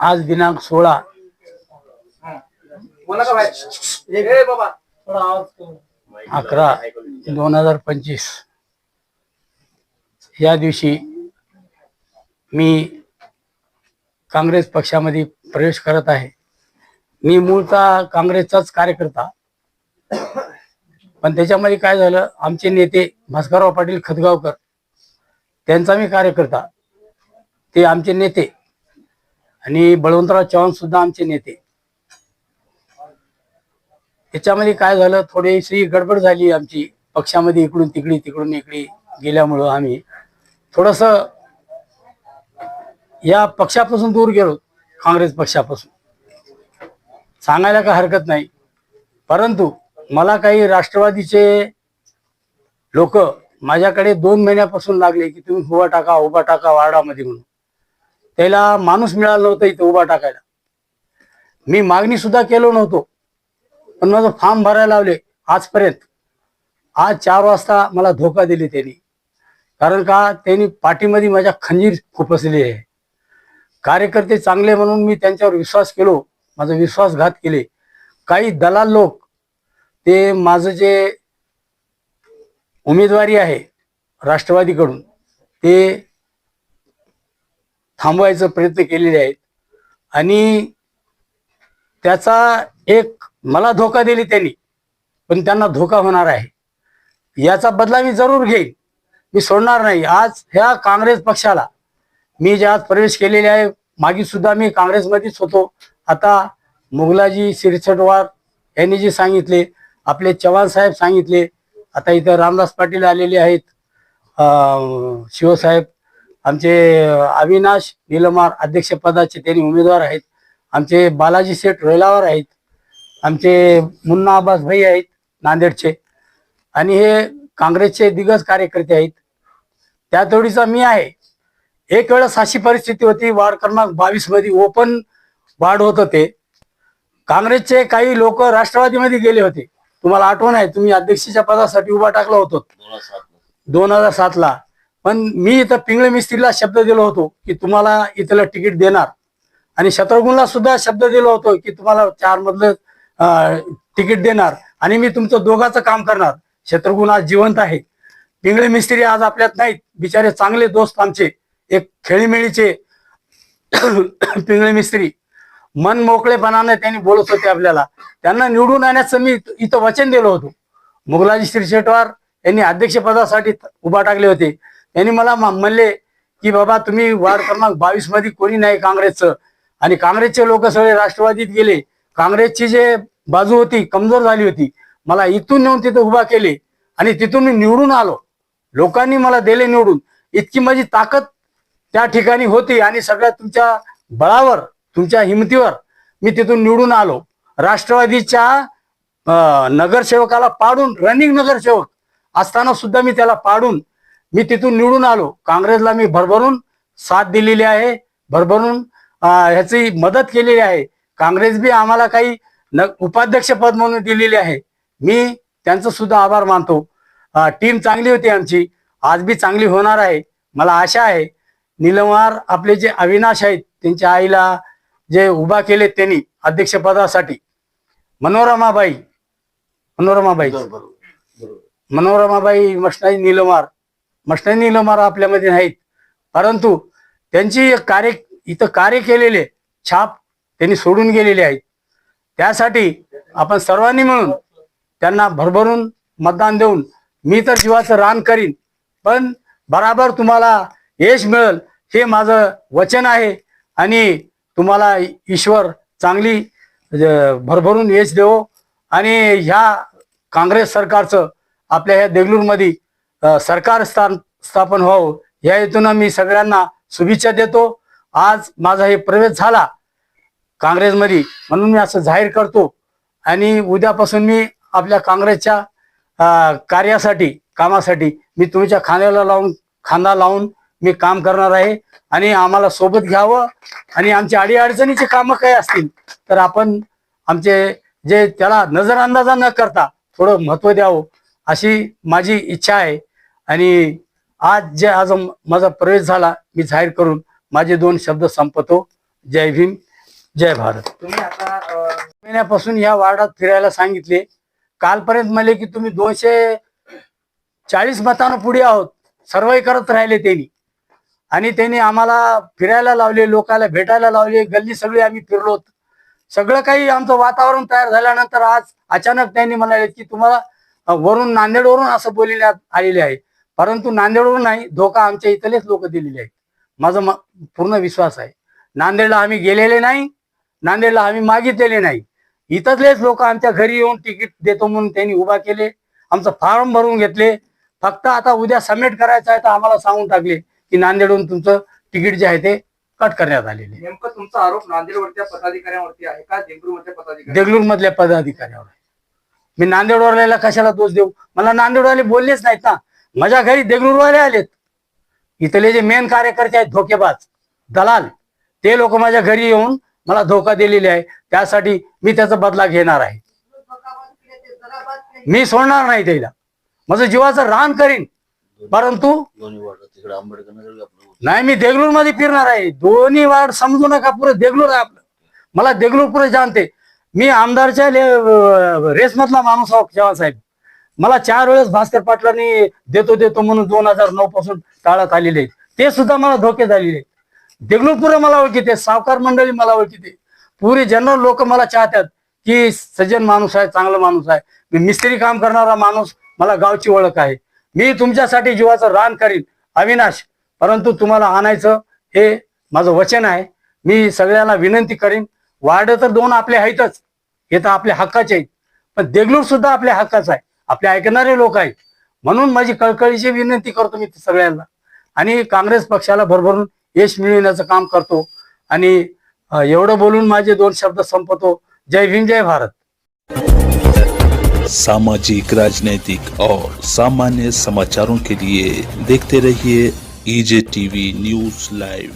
आज दिनांक सोळा. अकरा दोन हजार पंचवीस. या दिवशी मी काँग्रेस पक्षामध्ये प्रवेश करत आहे. मी मूळचा काँग्रेसचाच कार्यकर्ता. पण त्याच्यामध्ये काय झालं? आमचे नेते भास्करराव पाटील खतगावकर त्यांचा मी कार्यकर्ता. ते आमचे नेते आणि बळवंतराव चव्हाण सुद्धा आमचे नेते. त्याच्यामध्ये काय झालं थोडीशी गडबड झाली आमची पक्षामध्ये इकडून तिकडी तिकडून इकडे गेल्यामुळं आम्ही. थोडस या पक्षापासून दूर गेलो काँग्रेस पक्षापासून. सांगायला काय हरकत नाही. परंतु मला काही राष्ट्रवादीचे लोक माझ्याकडे दोन महिन्यापासून लागले की तुम्ही उभा टाका उभा टाका वार्डामध्ये म्हणून. त्याला माणूस मिळाला नव्हता इथे उभा टाकायला. मी मागणी सुद्धा केलो नव्हतो. पण माझं फॉर्म भरायला लावले आजपर्यंत. आज चार वाजता मला धोका दिली त्यांनी. कारण का त्यांनी पाठीमध्ये माझ्या खंजीर खुपसली आहे. कार्यकर्ते चांगले म्हणून मी त्यांच्यावर विश्वास केलो. माझा विश्वासघात केले. काही दलाल लोक ते माझं जे उमेदवारी आहे राष्ट्रवादीकडून ते थांबवायचा प्रयत्न केलेले आहेत. आणि त्याचा एक मला धोका दिली त्यांनी पण त्यांना धोका होणार आहे. याचा बदला मी जरूर घेईन. मी सोडणार नाही. आज ह्या काँग्रेस पक्षाला मी जे आज प्रवेश केलेले आहे मागे सुद्धा मी काँग्रेसमध्येच होतो. आता मुगलाजी शिरसटवार यांनी जे सांगितले आपले चव्हाण साहेब सांगितले आता इथं रामदास पाटील आलेले आहेत शिवसाहेब आमचे अविनाश निलमार अध्यक्षपदाचे त्यांनी उमेदवार आहेत. आमचे बालाजी शेठ रेलावर आहेत. आमचे मुन्ना अब्बास भाई आहेत नांदेडचे. आणि हे काँग्रेसचे दिग्गज कार्यकर्ते आहेत. त्या तोडीचा मी आहे. एक वेळेस अशी परिस्थिती होती वाढ क्रमांक बावीसमध्ये ओपन वाढ होत होते. काँग्रेसचे काही लोक राष्ट्रवादीमध्ये गेले होते. तुम्हाला आठवण आहे तुम्ही अध्यक्षाच्या पदासाठी उभा टाकला होतो. दोन हजार सातला. पण मी इथं पिंगळे मिस्त्रीला शब्द दिलो होतो की तुम्हाला इथलं तिकीट देणार. आणि शत्रुघ्नला सुद्धा शब्द दिलो होतो की तुम्हाला चार मधलं तिकीट देणार. आणि मी तुमचं दोघाचं काम करणार. शत्रुघ्न आज जिवंत आहे. पिंगळे मिस्त्री आज आपल्यात नाहीत. बिचारे चांगले दोस्त आमचे. एक खेळीमेळीचे पिंगळे मिस्त्री. मन मोकळेपणाने त्यांनी बोलत होते आपल्याला. त्यांना निवडून आणण्याचं मी इथं वचन दिलं होतं. मुघलाजी श्री शेटवार यांनी अध्यक्षपदासाठी उभा टाकले होते. यांनी मला म्हणले की बाबा तुम्ही वार्ड क्रमांक बावीसमध्ये कोणी नाही काँग्रेसचं. आणि काँग्रेसचे लोक सगळे राष्ट्रवादीत गेले. काँग्रेसची जे बाजू होती कमजोर झाली होती मला इथून नेऊन तिथं उभा केले. आणि तिथून मी निवडून आलो. लोकांनी मला दिले निवडून. इतकी माझी ताकद त्या ठिकाणी होती आणि सगळ्या तुमच्या बळावर तुमच्या हिमतीवर मी तिथून निवडून आलो. राष्ट्रवादीच्या नगरसेवकाला पाडून रनिंग नगरसेवक असताना सुद्धा मी त्याला पाडून मी तिथून निवडून आलो. काँग्रेसला मी भरभरून साथ दिलेली आहे. भरभरून ह्याची मदत केलेली आहे. काँग्रेस बी आम्हाला काही न उपाध्यक्ष पद म्हणून दिलेले आहे. मी त्यांचं सुद्धा आभार मानतो. टीम चांगली होती आमची. आज बी चांगली होणार आहे. मला आशा आहे. निलमार आपले जे अविनाश आहेत त्यांच्या आईला जे उभा केले त्यांनी अध्यक्षपदासाठी. मनोरमाबाई. मनोरमाबाई. मनोरमाबाई मष्टाई निलमार मष्टाई लमार आपल्यामध्ये नाहीत. परंतु त्यांची एक कार्य इथं कार्य केलेले छाप त्यांनी सोडून गेलेले आहेत. त्यासाठी आपण सर्वांनी मिळून त्यांना भरभरून मतदान देऊन मी तर जीवाचं रान करीन पण बराबर तुम्हाला यश मिळेल हे माझं वचन आहे आणि तुम्हाला ईश्वर चांगली भरभरून यश देवो आणि ह्या काँग्रेस सरकारचं आपल्या ह्या देगलूरमध्ये सरकार स्थान स्थापन व्हावं या हेतून मी सगळ्यांना शुभेच्छा देतो. आज माझा हे प्रवेश झाला. काँग्रेसमध्ये म्हणून मी असं जाहीर करतो. आणि उद्यापासून मी आपल्या काँग्रेसच्या कार्यासाठी कामासाठी मी तुमच्या खांद्याला लावून खांदा लावून मी काम करणार आहे. आणि आम्हाला सोबत घ्यावं. आणि आमची अडीअडचणीची कामं काही असतील तर आपण आमचे जे त्याला नजरअंदाजा न करता थोडं महत्त्व द्यावं अशी माझी इच्छा आहे. आणि आज जे आज माझा प्रवेश झाला मी जाहीर करून माझे दोन शब्द संपतो. जय भीम जय भारत. तुम्ही आता महिन्यापासून या वार्डात फिरायला सांगितले. कालपर्यंत म्हणले की तुम्ही दोनशे चाळीस मतानं पुढे आहोत. सर्वही करत राहिले त्यांनी. आणि त्यांनी आम्हाला फिरायला लावले लोकांना भेटायला लावले गल्ली सगळी आम्ही फिरलो सगळं काही आमचं वातावरण तयार झाल्यानंतर आज अचानक त्यांनी म्हणाले की तुम्हाला वरून नांदेडवरून असं बोलण्यात आलेले आहे. परंतु नांदेडवरून नाही धोका आमच्या इथलेच लोक दिलेले आहेत. माझा पूर्ण विश्वास आहे. नांदेडला आम्ही गेलेले नाही नांदेडला आम्ही मागितलेले नाही. इथतलेच लोक आमच्या घरी येऊन तिकीट देतो म्हणून त्यांनी उभा केले आमचं फॉर्म भरून घेतले. फक्त आता उद्या सबमिट करायचं आहे तर आम्हाला सांगून टाकले की नांदेडहून तुमचं तिकीट जे आहे ते कट करण्यात आलेले. नेमकं तुमचा आरोप नांदेडवरच्या पदाधिकाऱ्यांवरती आहे का देगलूरमधल्या पदाधिकारी देगलूर मधल्या पदाधिकाऱ्यावर. आहे. मी नांदेडवाल्याला कशाला दोष देऊ? मला नांदेडवाले बोललेच नाहीत ना. माझ्या घरी देगलूरवाले आलेत. इथले जे मेन कार्यकर्ते आहेत धोकेबाज दलाल ते लोक माझ्या घरी येऊन मला धोका दिलेले आहे. त्यासाठी मी त्याचा बदला घेणार आहे. मी सोडणार नाही त्याला. माझं जीवाचं रान करीन. परंतु नाही मी देगलूरमध्ये फिरणार आहे. दोन्ही वार्ड समजू नका पुरं. देगलूर आहे आपलं. मला देगलूर पुरे जाणते. मी आमदारच्या रेस मधला माणूस आहो साहेब. मला चार वेळेस भास्कर पाटलांनी देतो देतो म्हणून दोन हजार नऊ पासून टाळत आलेले ते सुद्धा मला धोके झालेले आहेत. मला ओळखीते सावकार मंडळी मला ओळखीते पुरे जनरल लोक मला चाहतात की सज्जन माणूस आहे चांगला माणूस आहे. मी मिस्त्री काम करणारा माणूस मला गावची ओळख आहे. मी तुमच्यासाठी जीवाचं रान करीन अविनाश. परंतु तुम्हाला आणायचं हे माझं वचन आहे. मी सगळ्यांना विनंती करीन. वार्ड तर दोन आपले आहेतच. हे तर आपल्या हक्काचे आहेत. पण देगलूर सुद्धा आपल्या हक्काचं आहे. आपले ऐकणारे लोक आहेत. म्हणून माझी कळकळीची विनंती करतो मी सगळ्यांना. आणि काँग्रेस पक्षाला भरभरून यश मिळविण्याचं काम करतो. आणि एवढं बोलून माझे दोन शब्द संपवतो जय भीम जय भारत. सामाजिक राजनैतिक और सामान्य समाचारों के लिए देखते रहिए ईजे टीवी न्यूज लाइव